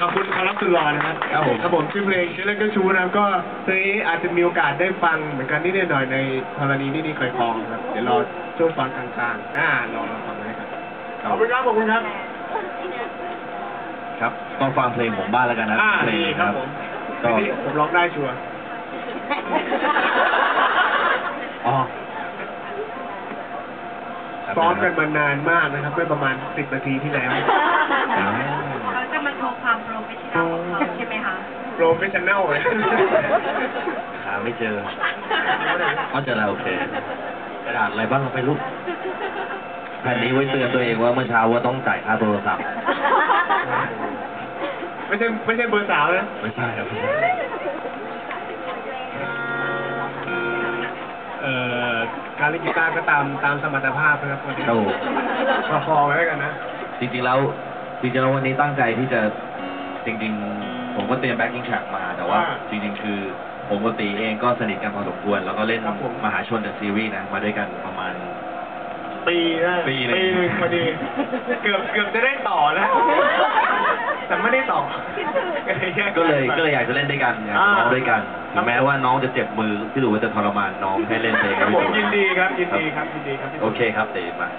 ขอบคุณคารับสุรอนะครับครับผมครับผมชื่อเพลงชื่อเล่นก็ชูนะครับก็เพลงนี้อาจจะมีโอกาสได้ฟังเหมือนกันนิดๆหน่อยๆในธรณีนี่นี่เคยคลองครับเดี๋ยวรอช่วงฟังกลางๆอ่ารอรอฟังเลยครับขอบคุณครับขอบคุณครับ ครับต้องฟังเพลงผมบ้างแล้วกันนะอ่าเพลงดีครับผมก็นี่ผมร้องได้ชัวร์ อ๋อซ้อมกันมานานมากนะครับเมื่อประมาณสิบนาทีที่แล้วเขาจะมาโชว์ ความโปรเฟชชั่นอลของเขาใช่ไหมคะ โปรเฟชชั่นแนลเลยหาไม่เจอก็จะแล้วโอเคกระดาษอะไรบ้างไปลูกแผ่นนี้ไว้เตือนตัวเองว่าเมื่อเช้าว่าต้องจ่ายค่าโทรศัพท์ ไม่ใช่ไม่ใช่เบอร์สาวนะไม่ใช่ครับเอ่อการเล่นกีตาร์ก็ตามตามสมรรถภาพนะครับวันนี้โอ้ประคองไว้แล้วกันนะ จริงๆแล้ว จริงๆแล้ววันนี้ตั้งใจที่จะจริงๆ ผมก็เตรียมแบ็กกิ้งแทร็กมา แต่ว่าอ่าจริงๆ คือผมกับตีเองก็สนิทกันพอสมควร แล้วก็เล่นครับผม มหาชนเดอะซีรีส์นะมาด้วยกันประมาณ ปีนะปีหนึ่งปีหนึ่งพอดี เกือบเกือบจะได้ต่อแล้วแต่ไม่ได้ต่อก็เลยก็เลยอยากจะเล่นด้วยกันอยากจะร้องด้วยกันถึงแม้ว่าน้องจะเจ็บมือที่ดูว่าจะทรมานน้องให้เล่นเพลงครับผมให้ดูยินดีครับยินดีครับยินดีครับโอเคครับเต๋มาค